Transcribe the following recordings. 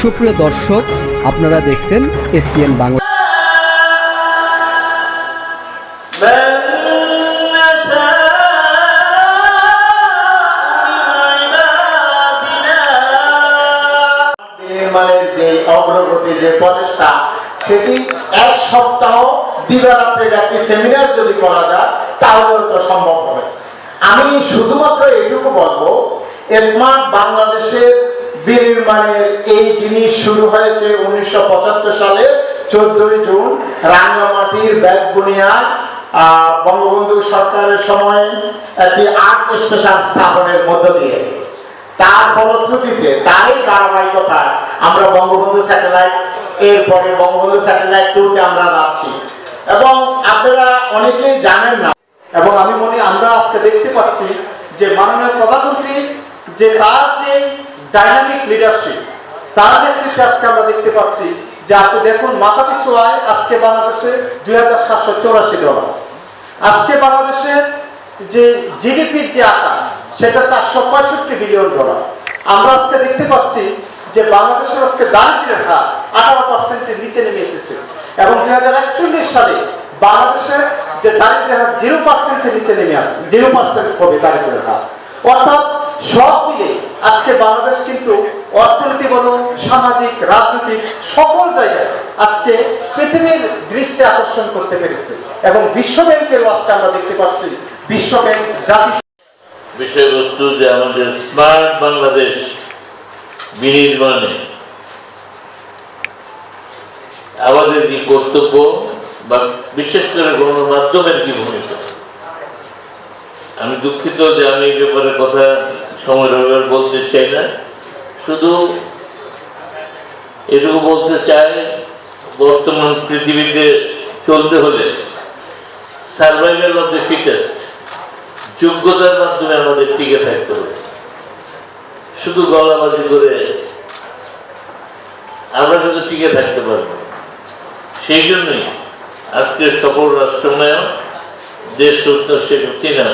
সুপ্রিয় দর্শক, আপনারা দেখছেন এসপিএন বাংলা। অগ্রগতির যে প্রচেষ্টা, সেটি এক সপ্তাহ দিবারাত্রের একটি সেমিনার যদি করা যায়, তাহলেও তো সম্ভব হবে। আমি শুধুমাত্র এটুকু বলব, স্মার্ট বাংলাদেশের বিনির্মাণের এই জিনিস শুরু হয়েছে উনিশশো সালে চোদ্দই জুন রাঙ্গামাটির ব্যাগবুনিয়ায় আহ, বঙ্গবন্ধু সরকারের সময় একটি আর্ট স্টেশন স্থাপনের মধ্য দিয়ে। তার ফলশ্রুতিতে তারই ধারাবাহিকতা আমরা বঙ্গবন্ধু স্যাটেলাইট এরপরে বঙ্গবন্ধু স্যাটেলাইট টুতে আমরা যাচ্ছি। এবং আপনারা অনেকেই জানেন না এবং আমি মনে আমরা আজকে দেখতে পাচ্ছি যে মাননীয় প্রধানমন্ত্রী যে তার যে ডাইনামিক লিডারশিপ তার নেতৃত্বে আজকে আমরা দেখতে পাচ্ছি যে আপনি দেখুন মাথা পিছু আয় আজকে বাংলাদেশে দুই হাজার সাতশো চৌরাশি ডলার আজকে বাংলাদেশের যে জিডিপির যে আকার, সেটা চারশো পঁয়ষট্টি বিলিয়ন ডলার। আমরা আজকে দেখতে পাচ্ছি যে বাংলাদেশের আজকে দারিদ্র্য রেখা আঠারো পার্সেন্টের নিচে নেমে এসেছে। এবং দুই হাজার একচল্লিশ সালে বাংলাদেশের যে দারিদ্র্য হার জিরো পার্সেন্টের নিচে নেমে আসবে জিরো পার্সেন্ট হবে দারিদ্র্য রেখা অর্থাৎ সব মিলে আজকে বাংলাদেশ কিন্তু অর্থনীতি বলো, সামাজিক, রাজনৈতিক, সকল জায়গায় আজকে পৃথিবীর দৃষ্টি আকর্ষণ করতে পেরেছে এবং বিশ্ব ব্যাংকের আজকে আমরা দেখতে পাচ্ছি, বিশ্ব ব্যাংক জাতি বিষয়বস্তু যে আমাদের স্মার্ট বাংলাদেশ বিনির্মাণে আমাদের কি কর্তব্য বা বিশেষ করে গণমাধ্যমের কি ভূমিকা? আমি দুঃখিত যে আমি এই ব্যাপারে কথা সময় রবিবার বলতে চাই না। শুধু এটুকু বলতে চাই, বর্তমান পৃথিবীতে চলতে হলে সার্ভাইভাল অফ দ্য ফিটেস্ট যোগ্যতার মাধ্যমে আমাদের টিকে থাকতে হবে। শুধু গলাবাজি করে আমরা কিন্তু টিকে থাকতে পারব সেই জন্যই আজকের সফল রাষ্ট্রনায়ক দেশ রত্ন শেখ হাসিনা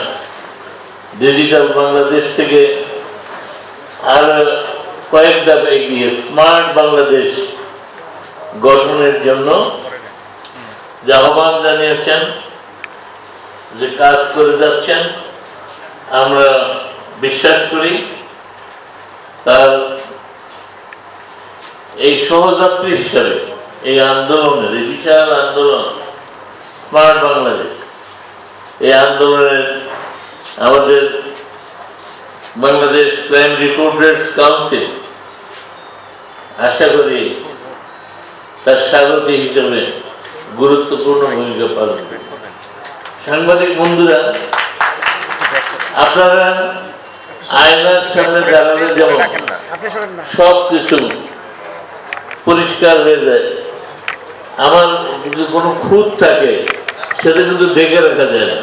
ডিজিটাল বাংলাদেশ থেকে আর কয়েক ধাপ এগিয়ে স্মার্ট বাংলাদেশ গঠনের জন্য যে আহ্বান জানিয়েছেন, যে কাজ করে যাচ্ছেন, আমরা বিশ্বাস করি তার এই সহযাত্রী হিসাবে এই আন্দোলনের, এই বিশাল আন্দোলন স্মার্ট বাংলাদেশ, এই আন্দোলনের আমাদের বাংলাদেশ ক্রাইম রিপোর্টার্স কাউন্সিল আশা করি তার স্বাগতী হিসেবে গুরুত্বপূর্ণ ভূমিকা পালন সাংবাদিক বন্ধুরা, আপনারা আয়নার সামনে দাঁড়ালে যেমন সব কিছু পরিষ্কার হয়ে যায়, আমার যদি কোনো খুঁত থাকে, সেটা কিন্তু ঢেকে রাখা যায় না।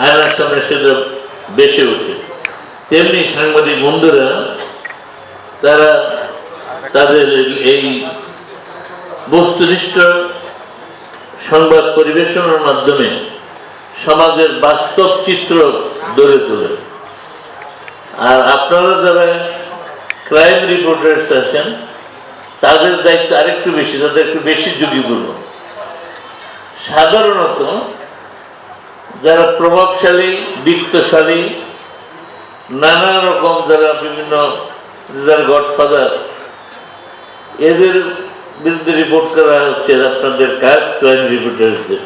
আয়নার সামনে সেটা বেশি ওঠে তেমনি সাংবাদিক বন্ধুরা, তারা তাদের এই বস্তুনিষ্ঠ সংবাদ পরিবেশনের মাধ্যমে সমাজের বাস্তব চিত্র গড়ে তোলে। আর আপনারা যারা ক্রাইম রিপোর্টার্স আছেন, তাদের দায়িত্ব আরেকটু বেশি, তাদের একটু বেশি ঝুঁকিপূর্ণ। সাধারণত যারা প্রভাবশালী, বিত্তশালী, নানা রকম যারা বিভিন্ন যারা গডফাদার, এদের বিরুদ্ধে রিপোর্ট করা হচ্ছে আপনাদের কাজ ক্রাইম রিপোর্টার্সদের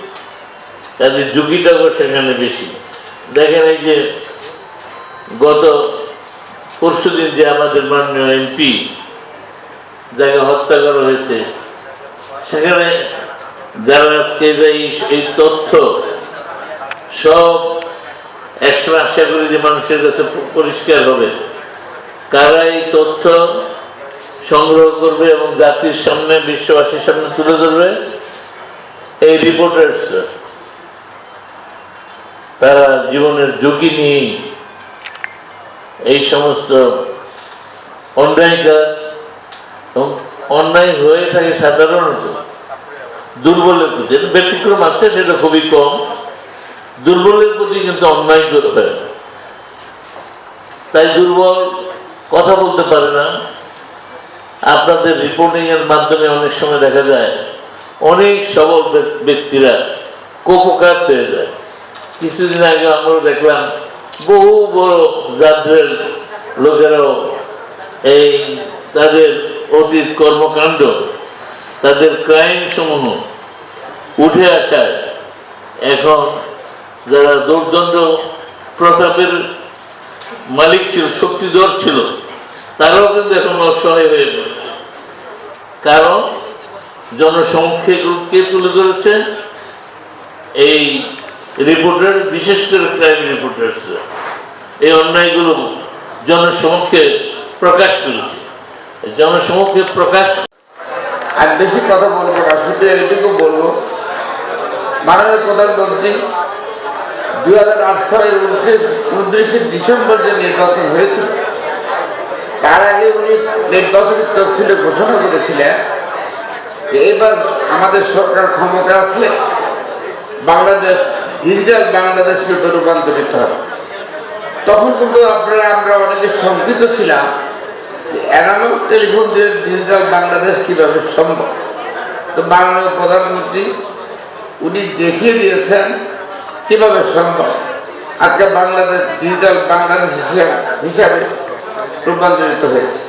তাদের ঝুঁকিটাও সেখানে বেশি। দেখেন এই যে গত পরশুদিন যে আমাদের মাননীয় এমপি যাকে হত্যা করা হয়েছে, সেখানে যারা আজকে এই তথ্য সব একসময় আশা করি যে মানুষের কাছে পরিষ্কার হবে। কারা এই তথ্য সংগ্রহ করবে এবং জাতির সামনে, বিশ্ববাসীর সামনে তুলে ধরবে। এই রিপোর্টার্স তারা জীবনের ঝুঁকি নিয়েই এই সমস্ত অন্যায় কাজ অন্যায় হয়ে থাকে সাধারণত। দুর্বলের এটা ব্যতিক্রম আছে, সেটা খুবই কম। দুর্বলের প্রতি কিন্তু অন্যায় করতে হয় তাই দুর্বল কথা বলতে পারে না। আপনাদের রিপোর্টিং এর মাধ্যমে অনেক সময় দেখা যায়, অনেক সবল ব্যক- ব্যক্তিরা কোপকার পেয়ে যায়। কিছুদিন আগে আমরা দেখলাম, বহু বড় জাদ্রের লোকেরাও এই তাদের অতীত কর্মকাণ্ড, তাদের ক্রাইম সমূহ উঠে আসায় এখন যারা দুর্দণ্ড প্রতাপের মালিক ছিল, শক্তিধর ছিল, তারাও কিন্তু এখন অসহায় হয়ে পড়ছে। কারণ জনসমক্ষে কে তুলে ধরেছে? এই রিপোর্টার বিশেষ করে ক্রাইম রিপোর্টার্স এই অন্যায়গুলো জনসমক্ষে প্রকাশ করেছে। জনসমক্ষে প্রকাশ আর বেশি কথা বলব না, শুধু বলব, মাননীয় প্রধানমন্ত্রী দুই হাজার আট সালের উনত্রিশ ডিসেম্বর যে নির্বাচন হয়েছিল, তার আগে উনি নির্বাচনী তফসিলে ঘোষণা করেছিলেন যে এবার আমাদের সরকার ক্ষমতা আসলে বাংলাদেশ, ডিজিটাল বাংলাদেশ রূপে রূপান্তরিত হবে। তখন কিন্তু আপনারা, আমরা অনেকে শঙ্কিত ছিলাম অ্যানালগ টেলিফোন দিয়ে ডিজিটাল বাংলাদেশ কীভাবে সম্ভব? তো মাননীয় প্রধানমন্ত্রী, উনি দেখিয়ে দিয়েছেন কীভাবে সম্ভব? আজকে বাংলাদেশ ডিজিটাল বাংলাদেশ হিসেবে- রূপান্তরিত হয়েছে।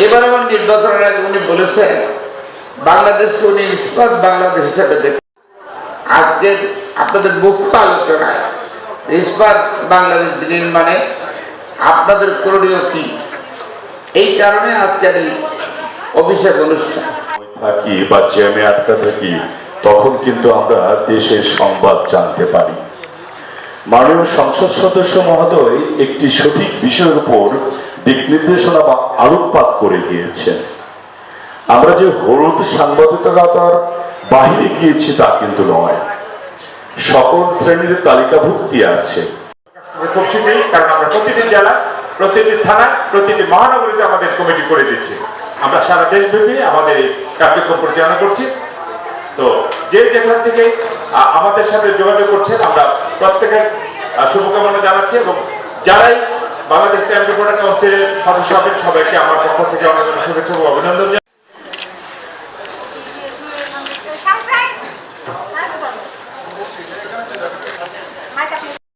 এবার আমার নির্বাচনের আগে উনি বলেছেন বাংলাদেশকে উনি ইস্পাত বাংলাদেশ হিসাবে দেখেন আজকের আপনাদের মুখ্য আলোচনায়, ইস্পাত বাংলাদেশ নির্মাণে আপনাদের করণীয় কি? এই কারণে আজকের এই অভিষেক অনুষ্ঠান। থাকি বা জ্যামে আটকা থাকি তখন কিন্তু আমরা দেশের সংবাদ জানতে পারি। মাননীয় সংসদ সদস্য মহোদয় একটি সঠিক বিষয়ের উপর দিক নির্দেশনা বা আলোকপাত করে গিয়েছেন। আমরা যে হলুদ সাংবাদিকতার বাহিরে গিয়েছি তা কিন্তু নয়। সকল শ্রেণির তালিকাভুক্তি আছে। কারণ আমরা প্রতিটি জেলা, প্রতিটি থানা, প্রতিটি মহানগরীতে আমাদের কমিটি করে দিচ্ছি। আমরা সারা দেশব্যাপী আমাদের এই কার্যক্রম পরিচালনা করছি। তো যে যেখান থেকে আমাদের সাথে যোগাযোগ করছেন, আমরা প্রত্যেকের শুভকামনা জানাচ্ছি এবং যারাই বাংলাদেশ ক্রাইম রিপোর্টার কাউন্সিলের সদস্য হবেন সবাইকে আমার পক্ষ থেকে অনেক শুভেচ্ছা ও অভিনন্দন।